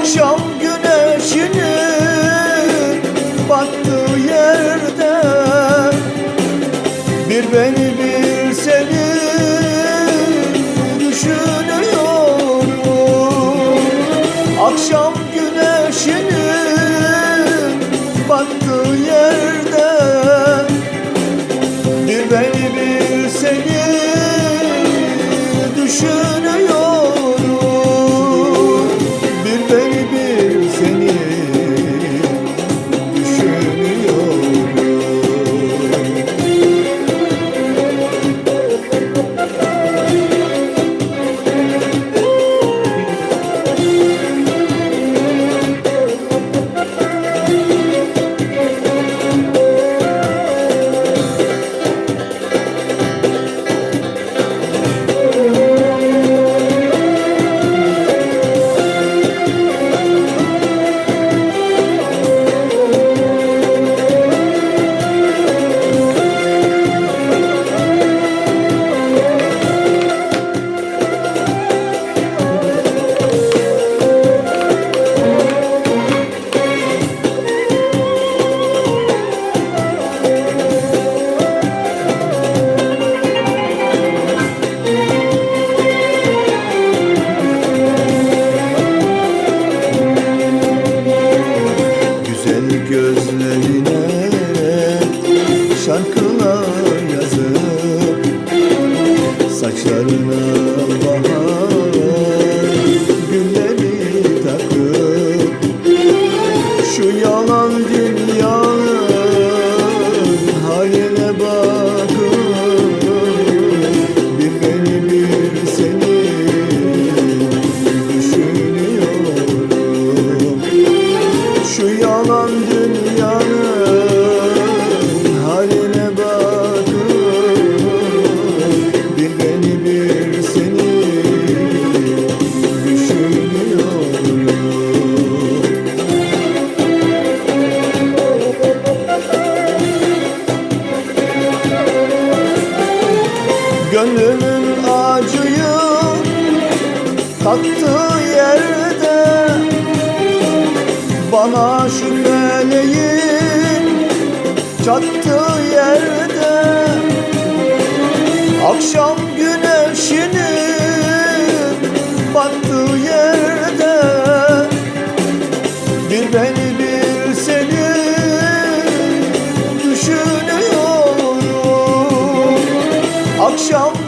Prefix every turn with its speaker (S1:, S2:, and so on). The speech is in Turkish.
S1: Akşam güneşinin battığı yerde Bir beni bir seni düşünüyorum Akşam Saçlarına Gönlümün acıyı tattığı yerde bana şu feleğin çattığı yerde Akşam güneşinin battığı yerde Bir beni bir seni düşünüyorum Akşam